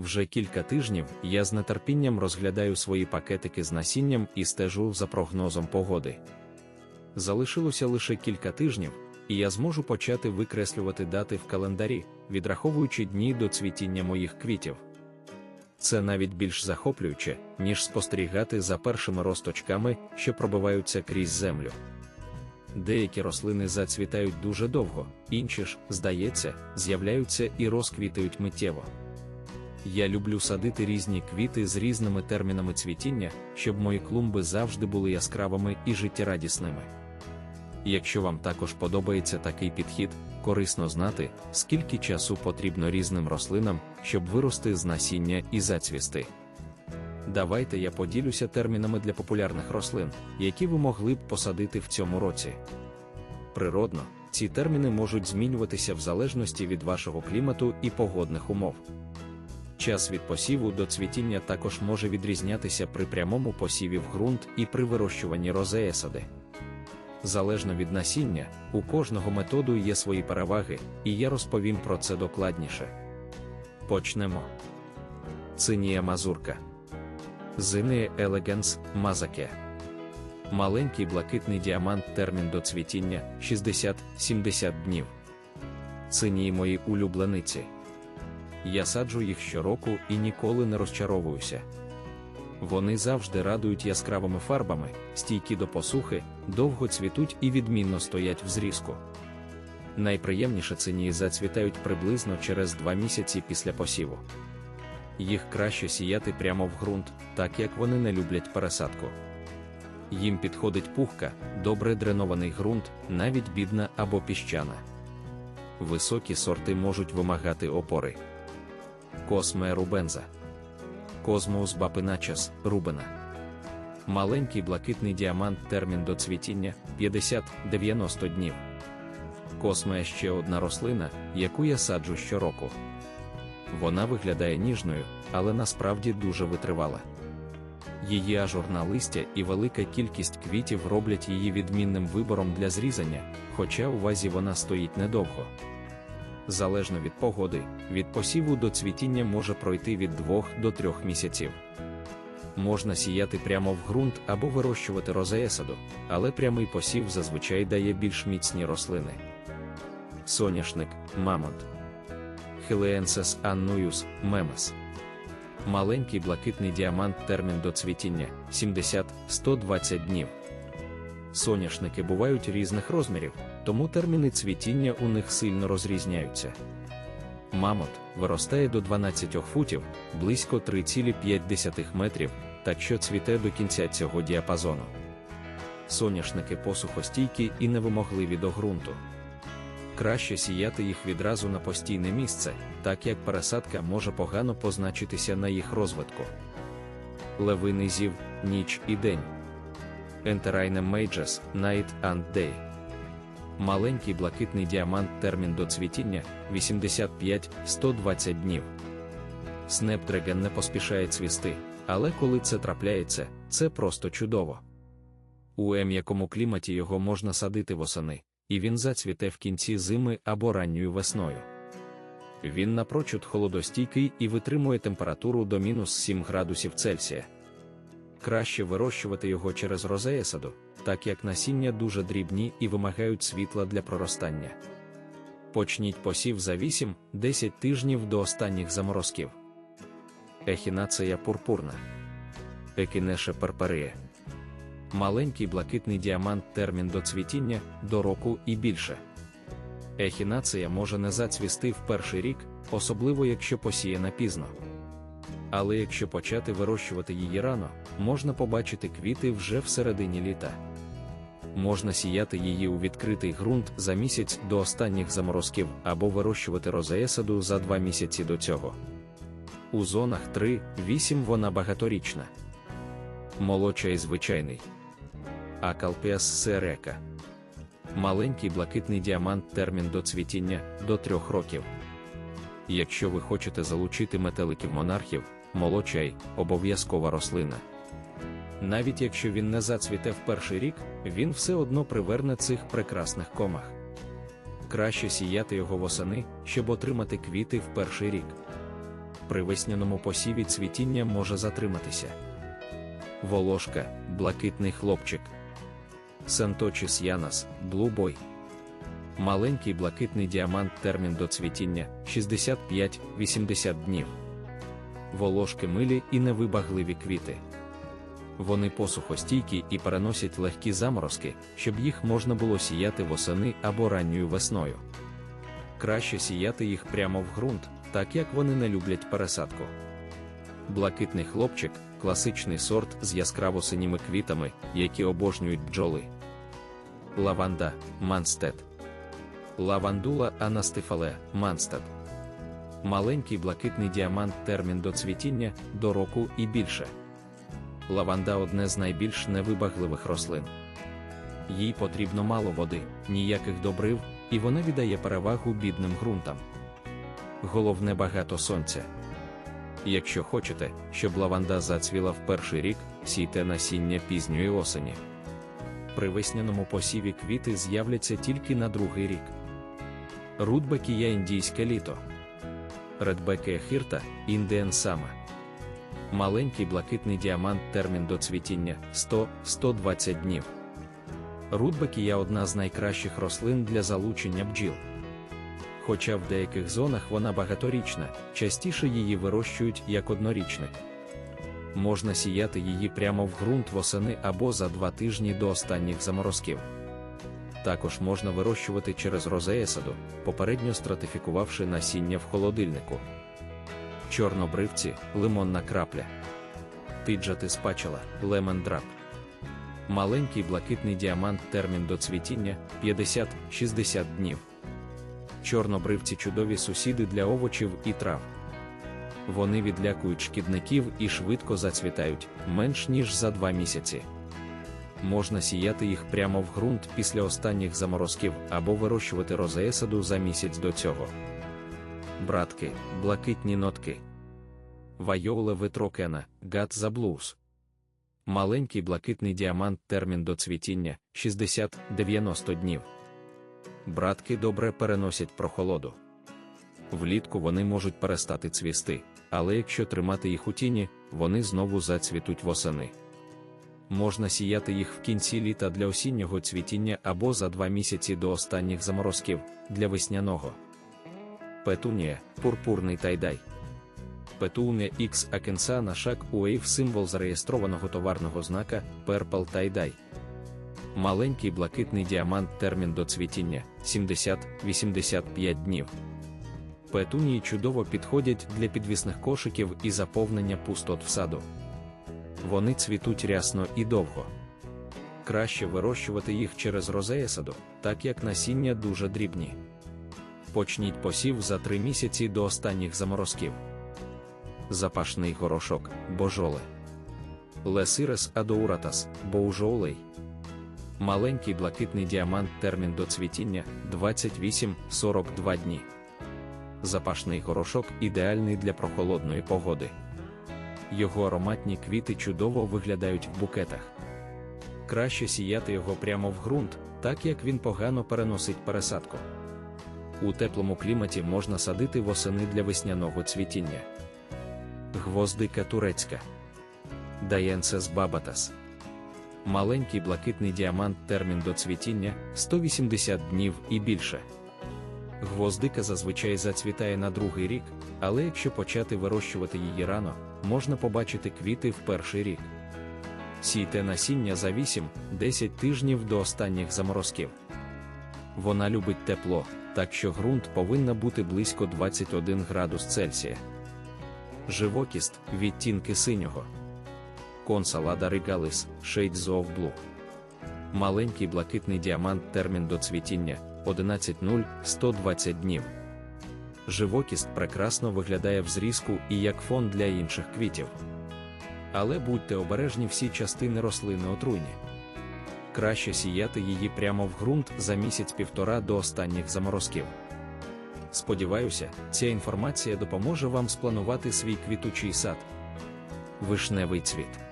Вже кілька тижнів я з нетерпінням розглядаю свої пакетики з насінням і стежу за прогнозом погоди. Залишилося лише кілька тижнів, і я зможу почати викреслювати дати в календарі, відраховуючи дні до цвітіння моїх квітів. Це навіть більш захоплююче, ніж спостерігати за першими росточками, що пробиваються крізь землю. Деякі рослини зацвітають дуже довго, інші ж, здається, з'являються і розквітають миттєво. Я люблю садити різні квіти з різними термінами цвітіння, щоб мої клумби завжди були яскравими і життєрадісними. Якщо вам також подобається такий підхід, корисно знати, скільки часу потрібно різним рослинам, щоб вирости з насіння і зацвісти. Давайте я поділюся термінами для популярних рослин, які ви могли б посадити в цьому році. Природно, ці терміни можуть змінюватися в залежності від вашого клімату і погодних умов. Час від посіву до цвітіння також може відрізнятися при прямому посіві в ґрунт і при вирощуванні розеесади. Залежно від насіння, у кожного методу є свої переваги, і я розповім про це докладніше. Почнемо. Цинія мазурка. Зинея елеганс мазаке. Маленький блакитний діамант термін до цвітіння 60-70 днів. Цинії мої улюблениці. Я саджу їх щороку і ніколи не розчаровуюся. Вони завжди радують яскравими фарбами, стійкі до посухи, довго цвітуть і відмінно стоять в зрізку. Найприємніше цинії зацвітають приблизно через два місяці після посіву. Їх краще сіяти прямо в ґрунт, так як вони не люблять пересадку. Їм підходить пухка, добре дренований ґрунт, навіть бідна або піщана. Високі сорти можуть вимагати опори. Косме рубенза. Космос бапиначес рубена. Маленький блакитний діамант термін до цвітіння 50-90 днів. Косме ще одна рослина, яку я саджу щороку. Вона виглядає ніжною, але насправді дуже витривала. Її ажурна листя і велика кількість квітів роблять її відмінним вибором для зрізання, хоча у вазі вона стоїть недовго. Залежно від погоди, від посіву до цвітіння може пройти від 2 до 3 місяців. Можна сіяти прямо в ґрунт або вирощувати розеесаду, але прямий посів зазвичай дає більш міцні рослини. Соняшник, мамонт. Хилеенсес аннуюс, мемес. Маленький блакитний діамант термін до цвітіння 70-120 днів. Соняшники бувають різних розмірів, тому терміни цвітіння у них сильно розрізняються. Мамот виростає до 12 футів, близько 3,5 метрів, так що цвіте до кінця цього діапазону. Соняшники посухостійкі і невимогливі до ґрунту. Краще сіяти їх відразу на постійне місце, так як пересадка може погано позначитися на їх розвитку. Левиний зів, ніч і день. Enterine Mages, Night and Day. Маленький блакитний діамант термін до цвітіння 85-120 днів. Snapdragon не поспішає цвісти, але коли це трапляється, це просто чудово. У м'якому кліматі його можна садити восени, і він зацвіте в кінці зими або ранньою весною. Він напрочуд холодостійкий і витримує температуру до мінус 7 градусів Цельсія. Краще вирощувати його через розеесаду, так як насіння дуже дрібні і вимагають світла для проростання. Почніть посів за 8-10 тижнів до останніх заморозків. Ехінацея пурпурна. Екінеше перпереє. Маленький блакитний діамант термін до цвітіння до року і більше. Ехінація може не зацвісти в перший рік, особливо якщо посіяна пізно. Але якщо почати вирощувати її рано, можна побачити квіти вже в середині літа. Можна сіяти її у відкритий ґрунт за місяць до останніх заморозків або вирощувати розеесаду за два місяці до цього. У зонах 3-8 вона багаторічна. Молодший звичайний. Акалпіас серека. Маленький блакитний діамант термін до цвітіння до 3 років. Якщо ви хочете залучити метеликів монархів, молочай обов'язкова рослина. Навіть якщо він не зацвіте в перший рік, він все одно приверне цих прекрасних комах. Краще сіяти його восени, щоб отримати квіти в перший рік. При весняному посіві цвітіння може затриматися. Волошка, блакитний хлопчик. Сенточіс Янас, Блубой. Маленький блакитний діамант термін до цвітіння 65-80 днів. Волошки милі і невибагливі квіти. Вони посухостійкі і переносять легкі заморозки, щоб їх можна було сіяти восени або ранньою весною. Краще сіяти їх прямо в ґрунт, так як вони не люблять пересадку. Блакитний хлопчик класичний сорт з яскраво синіми квітами, які обожнюють бджоли. Лаванда Манстед. Лавандула анастифале Манстед. Маленький блакитний діамант термін до цвітіння до року і більше. Лаванда одне з найбільш невибагливих рослин. Їй потрібно мало води, ніяких добрив, і вона віддає перевагу бідним ґрунтам. Головне багато сонця. Якщо хочете, щоб лаванда зацвіла в перший рік, сійте насіння пізньої осені. При весняному посіві квіти з'являться тільки на другий рік. Рудбекія індійське літо. Редбекія хірта Індіан Сама. Маленький блакитний діамант термін до цвітіння 100-120 днів. Рудбекія одна з найкращих рослин для залучення бджіл. Хоча в деяких зонах вона багаторічна, частіше її вирощують як однорічник. Можна сіяти її прямо в ґрунт восени або за два тижні до останніх заморозків. Також можна вирощувати через розеясаду, попередньо стратифікувавши насіння в холодильнику. Чорнобривці, лимонна крапля. Піджати спачала, лемендрап. Маленький блакитний діамант термін до цвітіння 50-60 днів. Чорнобривці чудові сусіди для овочів і трав. Вони відлякують шкідників і швидко зацвітають менш ніж за два місяці. Можна сіяти їх прямо в ґрунт після останніх заморозків або вирощувати розеесаду за місяць до цього. Братки, блакитні нотки. Вайоуле витрокена, гат за блуз. Маленький блакитний діамант термін до цвітіння 60-90 днів. Братки добре переносять прохолоду. Влітку вони можуть перестати цвісти, але якщо тримати їх у тіні, вони знову зацвітуть восени. Можна сіяти їх в кінці літа для осіннього цвітіння або за два місяці до останніх заморозків для весняного. Петунія пурпурний тайдай. Петунія X Акенса на шаг Уейв символ зареєстрованого товарного знака Purple Tie-Dye. Маленький блакитний діамант термін до цвітіння 70-85 днів. Петунії чудово підходять для підвісних кошиків і заповнення пустот в саду. Вони цвітуть рясно і довго. Краще вирощувати їх через розеясаду, так як насіння дуже дрібні. Почніть посів за три місяці до останніх заморозків. Запашний горошок, божоле. Лесирес адоуратас, боужоулей. Маленький блакитний діамант термін до цвітіння 28-42 дні. Запашний горошок ідеальний для прохолодної погоди. Його ароматні квіти чудово виглядають в букетах. Краще сіяти його прямо в ґрунт, так як він погано переносить пересадку. У теплому кліматі можна садити восени для весняного цвітіння. Гвоздика турецька. Даєнцес бабатас. Маленький блакитний діамант термін до цвітіння 180 днів і більше. Гвоздика зазвичай зацвітає на другий рік, але якщо почати вирощувати її рано, можна побачити квіти в перший рік. Сійте насіння за 8-10 тижнів до останніх заморозків. Вона любить тепло, так що ґрунт повинна бути близько 21 градус Цельсія. Живокіст відтінки синього. Консалада Регалис Shades of Blue. Маленький блакитний діамант термін до цвітіння 11.0-120 днів. Живокіст прекрасно виглядає в зрізку і як фон для інших квітів. Але будьте обережні всі частини рослини отруйні. Краще сіяти її прямо в ґрунт за місяць-півтора до останніх заморозків. Сподіваюся, ця інформація допоможе вам спланувати свій квітучий сад. Вишневий цвіт.